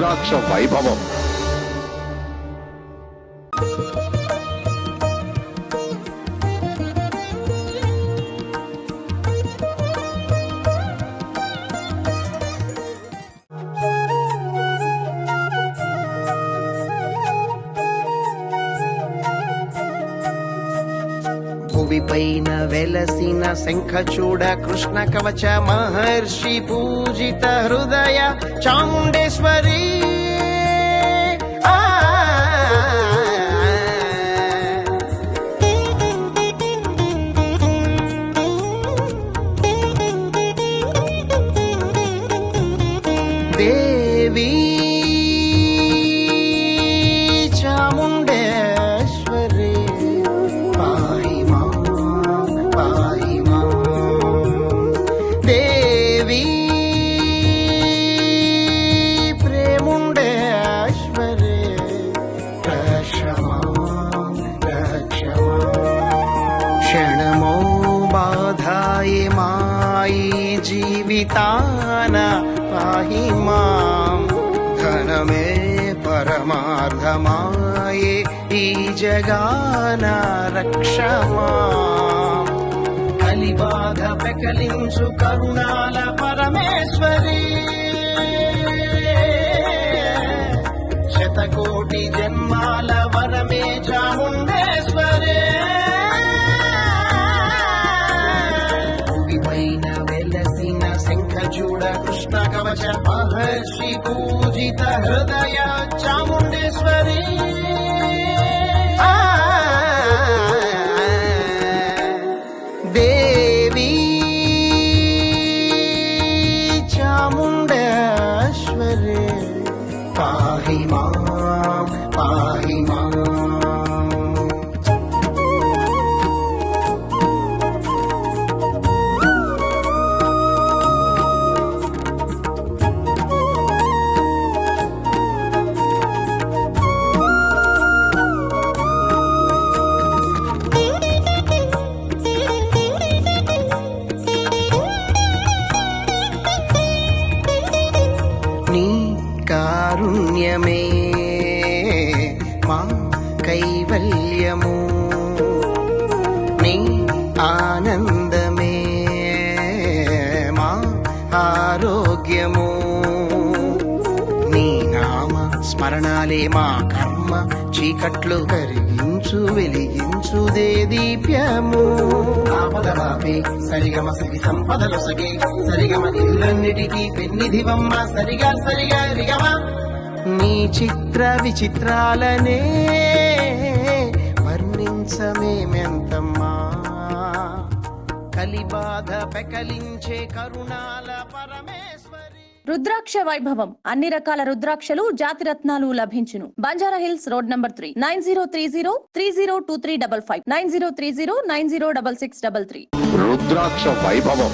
రుద్రాక్ష భూమి పైన వెలసిన శంఖచూడ కృష్ణ కవచ మహర్షి పూజిత హృదయ చాముండేశ్వరీ. జీవితాన పాహి మాం. ధనమే పరమార్థమాయే ఈ జగాన రక్షమా. కలిబాధ పెకలించు కరుణాల పరమేశ్వరి. శతకోటి జన్మాల వరమే महर्षि पूजित हृदय चामुण्डेश्वरी। देवी चामुण्डरी पाहि मा पाहि मा। కారుణ్యమే. మా కైవల్యము నీ ఆనందమే. మా ఆరోగ్యము నీ నామ స్మరణాలే మా కర్మ. చీకట్లు కరిగించు వెలిగించు దేదీప్యము ఆపదలాపే సరిగమ సగి సంపదలు సగే సరిగమ ఇల్లన్నిటికీ పెన్నిధివమ్మ సరిగా సరిగా రిగమ. నీ చిత్ర విచిత్రాలనే వర్ణించమేమెంతమ్మా కలిబాధ పెకలించే కరుణాల పరమే రుద్రాక్ష వైభవం అన్ని రకాల రుద్రాక్షలు జాతి రత్నాలు లభించును. Banjara Hills road number three. Nine zero three zero three zero two three double five. Nine zero three zero nine zero double six double three. రుద్రాక్ష వైభవం